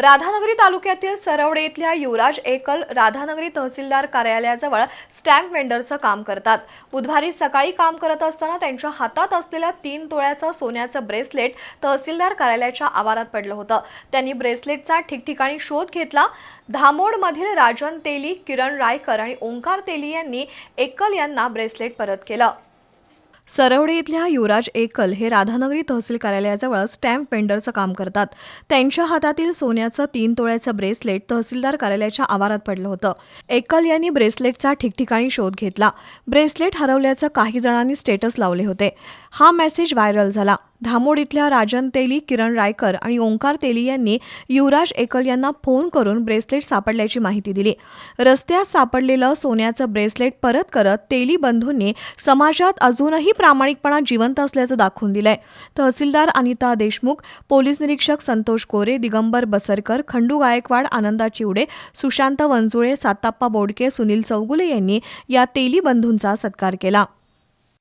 राधानगरी तालुक्यातील सरवडे इथल्या युवराज एकल राधानगरी तहसीलदार कार्यालयाजवळ स्टॅम्प वेंडरचं काम करतात. बुधवारी सकाळी काम करत असताना त्यांच्या हातात असलेल्या तीन तोळ्याचं सोन्याचं ब्रेसलेट तहसीलदार कार्यालयाच्या आवारात पडलं होतं. त्यांनी ब्रेसलेटचा ठिकठिकाणी शोध घेतला. धामोडमधील राजन तेली किरण रायकर आणि ओंकार तेली यांनी एकल यांना ब्रेसलेट परत केलं. सरवडे इथल्या युवराज एकल हे राधानगरी तहसील कार्यालयाजवळ स्टॅम्प वेंडरचं काम करतात. त्यांच्या हातातील सोन्याचं तीन तोळ्याचं ब्रेसलेट तहसीलदार कार्यालयाच्या आवारात पडलं होतं. एकल यांनी ब्रेसलेटचा ठिकठिकाणी शोध घेतला. ब्रेसलेट हरवल्याचं काही जणांनी स्टेटस लावले होते. हा मेसेज व्हायरल झाला. धामोड इथल्या राजन तेली किरण रायकर आणि ओंकार तेली यांनी युवराज एकल यांना फोन करून ब्रेसलेट सापडल्याची माहिती दिली. रस्त्यात सापडलेलं सोन्याचं ब्रेसलेट परत करत तेली बंधूंनी समाजात अजूनही प्रामाणिकपणा जिवंत असल्याचं दाखवून दिलंय. तहसीलदार अनिता देशमुख पोलीस निरीक्षक संतोष कोरे दिगंबर बसरकर खंडू गायकवाड आनंदा चिवडे सुशांत वंजुळे साताप्पा बोडके सुनील चौगुले यांनी या तेली बंधूंचा सत्कार केला.